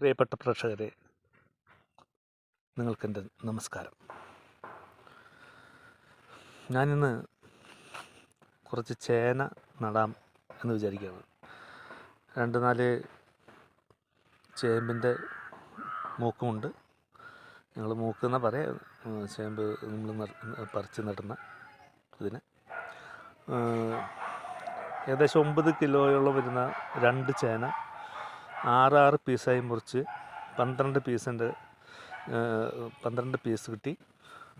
പ്രിയപ്പെട്ട പ്രേക്ഷകരെ നിങ്ങൾക്കെന്റെ നമസ്കാരം. ഞാനിന്ന് കുറച്ച് ചേന നടാം എന്ന് വിചാരിക്കുകയാണ്. രണ്ട് നാല് ചേമ്പിന്റെ മൂക്കുമുണ്ട്. ഞങ്ങൾ മൂക്കെന്ന പറയാം ചേമ്പ് നമ്മൾ പറിച്ച് നടുന്ന ഇതിന്. ഏകദേശം ഒമ്പത് കിലോയോളം വരുന്ന രണ്ട് ചേന ആറാറ് പീസായി മുറിച്ച് പന്ത്രണ്ട് പീസിന്റെ പന്ത്രണ്ട് പീസ് കിട്ടി.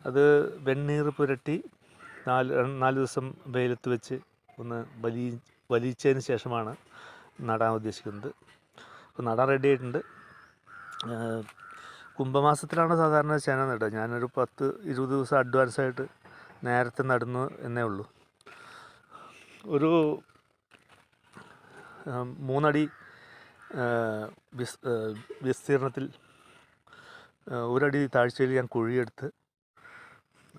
അത് വെണ്ണീർ പുരട്ടി നാല് നാല് ദിവസം വെയിലത്ത് വെച്ച് ഒന്ന് വലി വലിച്ചതിന് ശേഷമാണ് നടാൻ ഉദ്ദേശിക്കുന്നത്. അപ്പോൾ നടാൻ റെഡി ആയിട്ടുണ്ട്. കുംഭമാസത്തിലാണ് സാധാരണ ചേന നടുക. ഞാനൊരു പത്ത് ഇരുപത് ദിവസം അഡ്വാൻസായിട്ട് നേരത്തെ നടന്നു എന്നേ ഉള്ളൂ. ഒരു മൂന്നടി വിസ്തീർണത്തിൽ ഒരടി താഴ്ചയിൽ ഞാൻ കുഴിയെടുത്ത്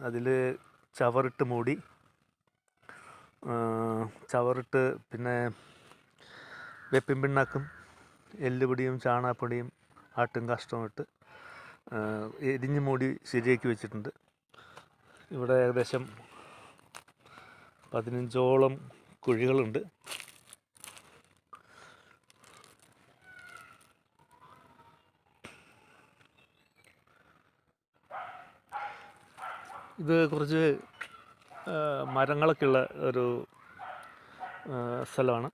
അതിൽ ചവറിട്ട് മൂടി ചവറിട്ട് പിന്നെ വെപ്പിൻ പിണ്ണാക്കും എല്ലുപൊടിയും ചാണാപ്പൊടിയും ആട്ടും കാഷ്ടവും ഇട്ട് എരിഞ്ഞ് മൂടി ശരിയാക്കി വെച്ചിട്ടുണ്ട്. ഇവിടെ ഏകദേശം പതിനഞ്ചോളം കുഴികളുണ്ട്. ഇത് കുറച്ച് മരങ്ങളൊക്കെ ഉള്ള ഒരു സ്ഥലമാണ്.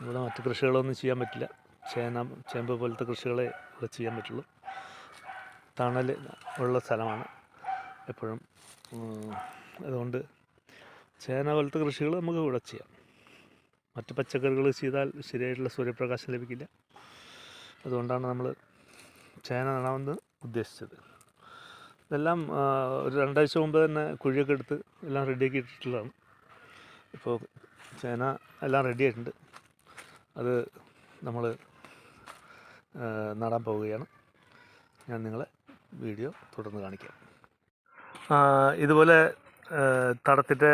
ഇവിടെ മറ്റു കൃഷികളൊന്നും ചെയ്യാൻ പറ്റില്ല. ചേന ചേമ്പ് പോലത്തെ കൃഷികളെ ഇവിടെ ചെയ്യാൻ പറ്റുള്ളൂ. തണൽ ഉള്ള സ്ഥലമാണ് എപ്പോഴും. അതുകൊണ്ട് ചേന പോലത്തെ കൃഷികൾ നമുക്ക് ഇവിടെ ചെയ്യാം. മറ്റ് പച്ചക്കറികൾ ചെയ്താൽ ശരിയായിട്ടുള്ള സൂര്യപ്രകാശം ലഭിക്കില്ല. അതുകൊണ്ടാണ് നമ്മൾ ചേന നടാമെന്ന് ഉദ്ദേശിച്ചത്. ഇതെല്ലാം ഒരു രണ്ടാഴ്ച മുമ്പ് തന്നെ കുഴിയൊക്കെ എടുത്ത് എല്ലാം റെഡിയാക്കി ഇട്ടിട്ടുള്ളതാണ്. ഇപ്പോൾ ചേന എല്ലാം റെഡി ആയിട്ടുണ്ട്. അത് നമ്മൾ നടാൻ പോവുകയാണ്. ഞാൻ നിങ്ങളെ വീഡിയോ തുടർന്ന് കാണിക്കാം. ഇതുപോലെ തടത്തിന്റെ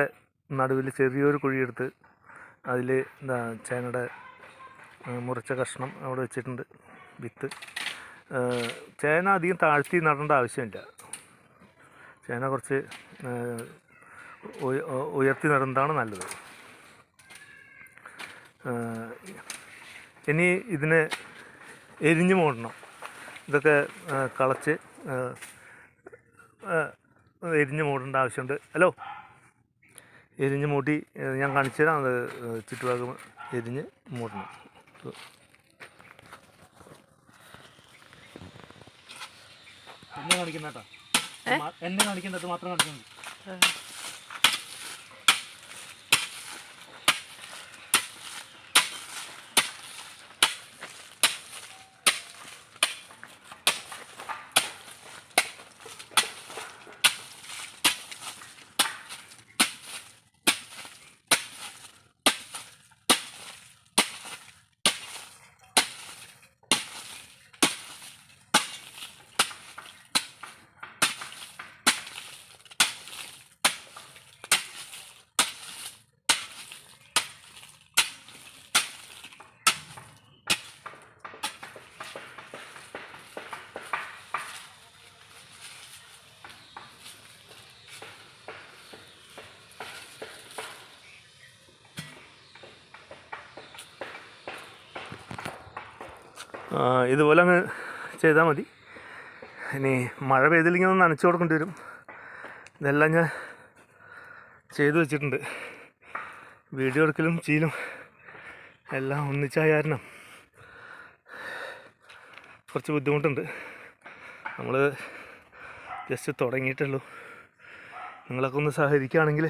നടുവിൽ ചെറിയൊരു കുഴിയെടുത്ത് അതിൽ എന്താ ചേനയുടെ മുറിച്ച കഷ്ണം അവിടെ വെച്ചിട്ടുണ്ട്. വിത്ത്. ചേന അധികം താഴ്ത്തി നടേണ്ട ആവശ്യമില്ല. ചേന കുറച്ച് ഉയർത്തി നടുന്നതാണ് നല്ലത്. ഇനി ഇതിനെ എരിഞ്ഞു മൂടണം. ഇതൊക്കെ കളച്ച് എരിഞ്ഞു മൂടേണ്ട ആവശ്യമുണ്ട്. ഹലോ? എരിഞ്ഞ് മൂട്ടി ഞാൻ കാണിച്ചു തരാം. അത് ചുറ്റുഭാഗം എരിഞ്ഞ് മൂടണം. പിന്നെ കാണിക്കുന്ന കേട്ടോ എന്നെ കാണിക്കുന്നത് മാത്രം കാണിക്കുന്നത് ഇതുപോലെ അങ്ങ് ചെയ്താൽ മതി. ഇനി മഴ പെയ്തില്ലെങ്കിൽ ഒന്ന് നനച്ചു കൊടുക്കേണ്ടി വരും. ഇതെല്ലാം ഞാൻ ചെയ്തു വെച്ചിട്ടുണ്ട്. വീഡിയോ എടുക്കലും ചീലും എല്ലാം ഒന്നിച്ചായ കാരണം കുറച്ച് ബുദ്ധിമുട്ടുണ്ട്. നമ്മൾ ജസ്റ്റ് തുടങ്ങിയിട്ടുള്ളൂ. നിങ്ങളൊക്കെ ഒന്ന് സഹകരിക്കുകയാണെങ്കിൽ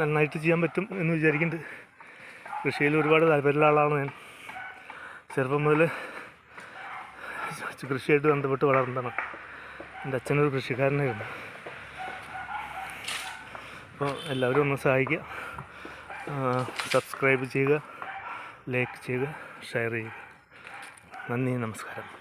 നന്നായിട്ട് ചെയ്യാൻ പറ്റും എന്ന് വിചാരിക്കുന്നുണ്ട്. കൃഷിയിൽ ഒരുപാട് താല്പര്യമുള്ള ആളാണ് ഞാൻ. ചെറുപ്പം മുതൽ കൃഷിയായിട്ട് ബന്ധപ്പെട്ട് വളർന്നതാണ്. എന്റെ അച്ഛനൊരു കൃഷിക്കാരനായിരുന്നു. അപ്പോൾ എല്ലാവരും ഒന്ന് സഹായിക്കുക. സബ്സ്ക്രൈബ് ചെയ്യുക ലൈക്ക് ചെയ്യുക ഷെയർ ചെയ്യുക. നന്ദി നമസ്കാരം.